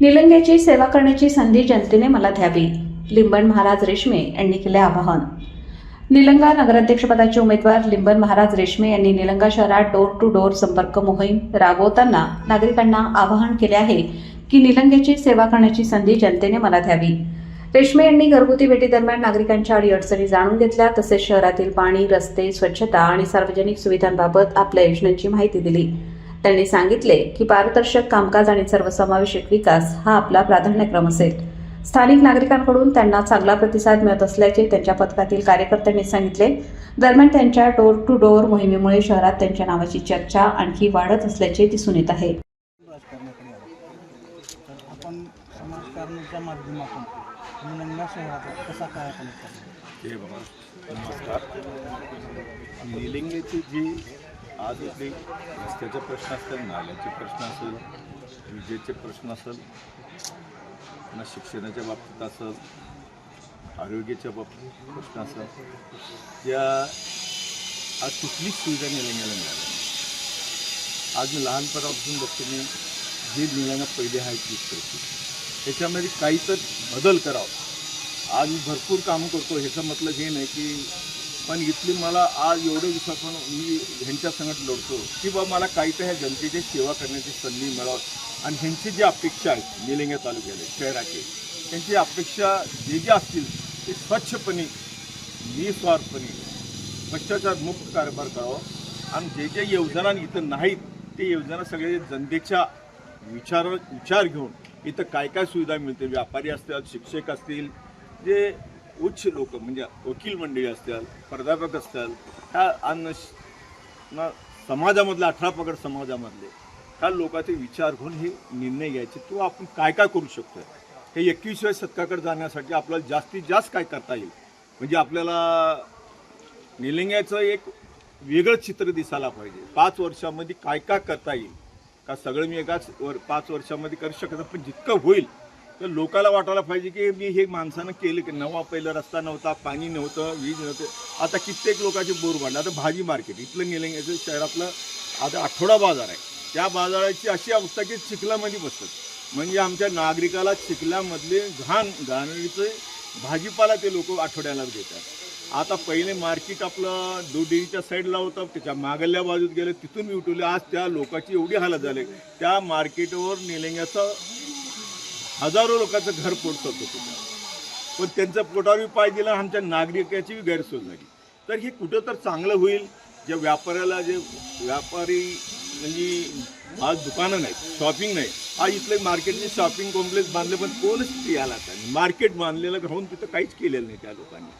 निलंग्याची सेवा करण्याची संधी जनतेने मला द्यावी लिंबन महाराज रेशमे यांनी केले आवाहन. निलंगा नगराध्यक्षपदाचे उमेदवार लिंबन महाराज रेशमे यांनी निलंगा शहरात डोर टू डोर संपर्क मोहीम राबवताना नागरिकांना आवाहन केले आहे की निलंग्याची सेवा करण्याची संधी जनतेने मला द्यावी. रेशमे यांनी घरगुती भेटीदरम्यान नागरिकांच्या अडीअडचणी जाणून घेतल्या तसेच शहरातील पाणी रस्ते स्वच्छता आणि सार्वजनिक सुविधांबाबत आपल्या योजनांची माहिती दिली. त्यांनी सांगितले की पारदर्शक कामकाज आणि सर्वसमावेशक विकास हा आपला प्राधान्यक्रम असेल. स्थानिक नागरिकांकडून त्यांना चांगला प्रतिसाद मिळत असल्याचे त्यांच्या पथकातील कार्यकर्त्यांनी सांगितले. दरम्यान त्यांच्या डोर टू डोअर मोहिमेमुळे शहरात त्यांच्या नावाची चर्चा आणखी वाढत असल्याचे दिसून येत आहे. आपण समाजकारणाच्या माध्यमातून कसा काय आपण हे नमस्कार. निलिंगेची जी आज इथले रस्त्याचे प्रश्न असतील नाल्याचे प्रश्न असेल विजेचे प्रश्न असेल पुन्हा शिक्षणाच्या बाबतीत असेल आरोग्याच्या बाबतीत प्रश्न असेल या आज कुठलीच सुविधा निलंग्याला मिळाली आज मी लहानपणापासून बघतो मी जे निलंगा पहिले आहे तीच करतो त्याच्यामध्ये काही तर बदल करावा. आज मी भरपूर कामं करतो ह्याचं मतलब हे नाही की पण इथली मला आज एवढं विश्वास मी ह्यांच्या संगत लढतो की बा मला काही तर ह्या जनतेची सेवा करण्याची संधी मिळावी. आणि ह्यांची जी अपेक्षा आहेत निलिंगा तालुक्याला शहराचे त्यांची अपेक्षा जे जे असतील ते स्वच्छपणे निस्वार्थपणे भ्रष्टाचार मुक्त कारभार करावा. आणि जे जे योजना इथं नाहीत ते योजना सगळे जनतेच्या विचार विचार घेऊन इथं काय काय सुविधा मिळते व्यापारी असतील शिक्षक असतील जे उच्च लोक म्हणजे वकील मंडळी असतील प्राध्यापक असतील ह्या अन्न समाजामधले अठरा पगड समाजामधले ह्या लोकांचे विचार घेऊन हे निर्णय घ्यायचे. किंवा आपण काय काय करू शकतो हे एकवीसव्या शतकाकडे जाण्यासाठी आपल्याला जास्तीत जास्त काय करता येईल? म्हणजे आपल्याला निलिंग्याचं एक वेगळं चित्र दिसायला पाहिजे. पाच वर्षामध्ये काय काय करता येईल? का सगळं मी एकाच वर पाच वर्षामध्ये करू शकत पण जितकं होईल तर लोकाला वाटायला पाहिजे की मी हे माणसानं केलं की नवा पहिलं रस्ता नव्हता पाणी नव्हतं वीज नव्हतं. आता कित्येक लोकांचे बोर वाढले. आता भाजी मार्केट इथलं निलंग्याचं शहरातलं आता आठवडा बाजार आहे. त्या बाजाराची अशी अवस्था की चिखलामध्ये बसतात. म्हणजे आमच्या नागरिकाला चिखलामधले घाण घाणीचे भाजीपाला ते लोक आठवड्याला देतात. आता पहिले मार्केट आपलं दुडेरीच्या साईडला होतं त्याच्या मागल्या बाजूत गेलं तिथून मी उठवले. आज त्या लोकांची एवढी हालत झाली. त्या मार्केटवर निलंग्याचं हजारो लोकांचं घर पोटत होतं त्याच्यावर पण त्यांचं पोटावर पाय दिला आमच्या नागरिकाची गैरसोय झाली. तर हे कुठं तर चांगलं होईल? जे व्यापाऱ्याला जे व्यापारी म्हणजे आज दुकानं नाहीत शॉपिंग नाही. आज इथले मार्केटने शॉपिंग कॉम्प्लेक्स बांधले पण कोणच ते आला नाही. मार्केट बांधलेलं राहून तिथं काहीच केलेलं नाही त्या लोकांनी.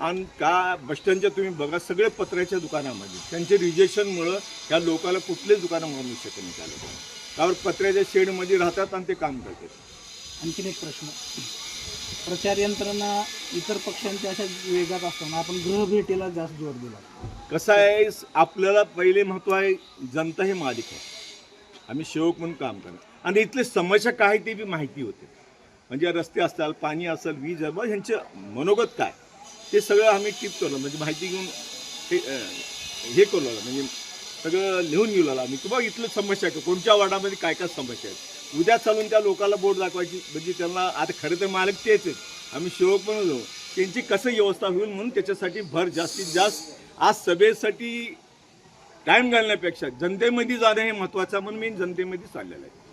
आणि का बसस्टँडच्या तुम्ही बघा सगळे पत्र्याच्या दुकानामध्ये. त्यांचे रिजेक्शनमुळं ह्या लोकाला कुठलेच दुकानं म्हणू शकत नाही त्या लोकांना. त्यावर पत्र्याच्या शेडमध्ये राहतात आणि ते काम करतात. आणखीन एक प्रश्न. प्रचार यंत्रणा इतर पक्षांच्या अशा वेगात असताना आपण गृहभेटीला जास्त जोर दिला. कसं आहे आपल्याला पहिले महत्त्व आहे जनता हे मालिक आहे. आम्ही सेवक म्हणून काम करणार. आणि इथले समस्या काय ते बी माहिती होते. म्हणजे रस्ते असतात पाणी असेल वीज आहे, ह्यांचे ह्यांचं मनोगत काय? ते सगळं आम्ही टिप करलो म्हणजे माहिती घेऊन हे हे करू लागलं म्हणजे सगळं लिहून घेऊ लागला आम्ही. की बघ इथलं समस्या काय कोणत्या वार्डामध्ये काय काय समस्या आहेत? उद्या चालून त्या लोकांना बोट दाखवायची. म्हणजे त्यांना आता खरं तर मालक तेच आहेत. आम्ही सेवक पण होतो त्यांची कसं व्यवस्था होईल म्हणून त्याच्यासाठी भर जास्तीत जास्त आज सभेसाठी टाईम घालण्यापेक्षा जनतेमध्ये जाणं हे महत्त्वाचं म्हणून मी जनतेमध्ये चाललेलं आहे.